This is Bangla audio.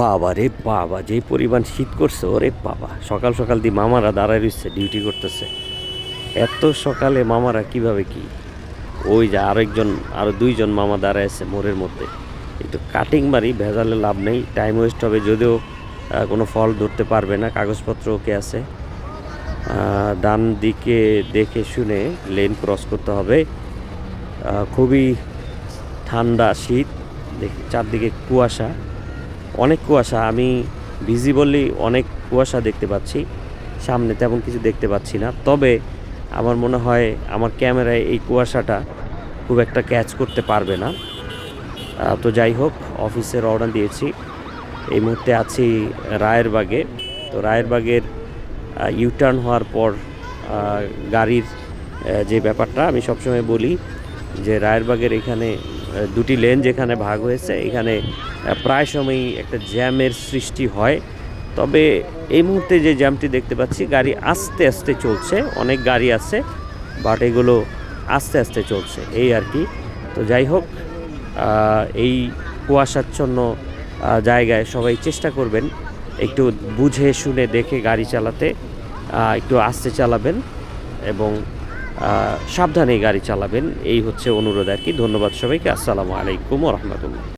বাবা রে বাবা যে পরিমাণ শীত করছে, ওরে বাবা। সকাল সকাল দিয়ে মামারা দাঁড়ায় রয়েছে ডিউটি করতেছে। এত সকালে মামারা কীভাবে কি? ওই যে আরেকজন আরও দুইজন মামা দাঁড়ায় আছে মোড়ের মধ্যে। একটু কাটিং মারি, ভেজালে লাভ নেই টাইম ওয়েস্ট হবে, যদিও কোনো ফল ধরতে পারবে না, কাগজপত্র ওকে আছে। ডান দিকে দেখে শুনে লেন ক্রস করতে হবে। খুবই ঠান্ডা শীত, দেখি চারদিকে কুয়াশা। অনেক কুয়াশা, আমি ভিজিবলি অনেক কুয়াশা দেখতে পাচ্ছি। সামনে তেমন কিছু দেখতে পাচ্ছি না। তবে আমার মনে হয় আমার ক্যামেরায় এই কুয়াশাটা খুব একটা ক্যাচ করতে পারবে না। তো যাই হোক, অফিসে রওনা দিয়েছি। এই মুহূর্তে আছি রায়েরবাগে। তো রায়েরবাগের ইউটার্ন হওয়ার পর গাড়ির যে ব্যাপারটা আমি সবসময় বলি যে রায়েরবাগের এখানে দুটি লেন যেখানে ভাগ হয়েছে, এখানে প্রায় সময়ই একটা জ্যামের সৃষ্টি হয়। তবে এই মুহূর্তে যে জ্যামটি দেখতে পাচ্ছি, গাড়ি আস্তে আস্তে চলছে, অনেক গাড়ি আছে বাট এগুলো আস্তে আস্তে চলছে, এই আর কি। তো যাই হোক এই কুয়াশাচ্ছন্ন জায়গায় সবাই চেষ্টা করবেন একটু বুঝে শুনে দেখে গাড়ি চালাতে একটু আস্তে চালাবেন এবং সাবধানে গাড়ি চালাবেন। এই হচ্ছে অনুরোধ আর কি। ধন্যবাদ সবাইকে। আসসালামু আলাইকুম রহমতুল্লাহ।